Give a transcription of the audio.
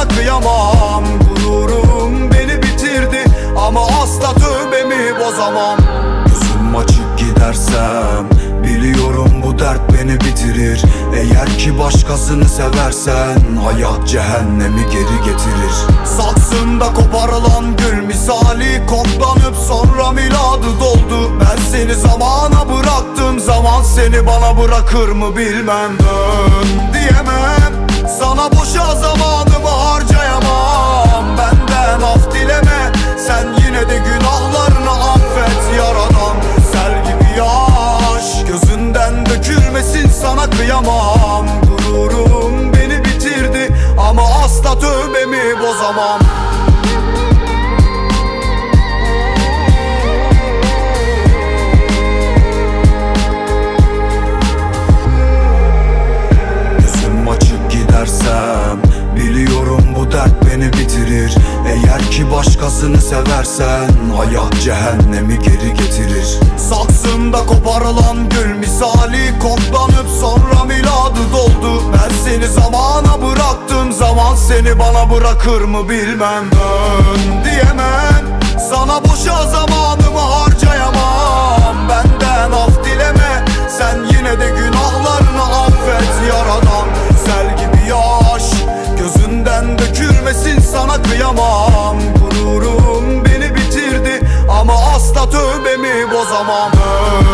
sana kıyamam. Gururum beni bitirdi ama asla tövbemi bozamam. Gözüm açık gidersem biliyorum bu dert beni bitirir. Eğer ki başkasını seversen hayat cehennemi geri getirir. Saksında koparılan gül misali koplanıp sonra miladı doldu. Ben seni zamana bıraktım zaman seni bana bırakır mı bilmem. Dön diyemem sana boşa zaman dökülmesin sana kıyamam. Gururum beni bitirdi Ama asla tövbemi bozamam. Gözüm açık gidersem Biliyorum bu dert beni bitirir. Eğer ki başkasını seversen Hayat cehennemi geri getirir. Saksında koparılan misali Koklanıp sonra miladı doldu. Ben seni zamana bıraktım. Zaman seni bana bırakır mı bilmem. Dön diyemem. Sana boşa zamanımı harcayamam. Benden af dileme. Sen yine de günahlarını affet yaradan. Sel gibi yaş Gözünden dökülmesin sana kıyamam. Gururum beni bitirdi Ama asla tövbemi bozamam. Dön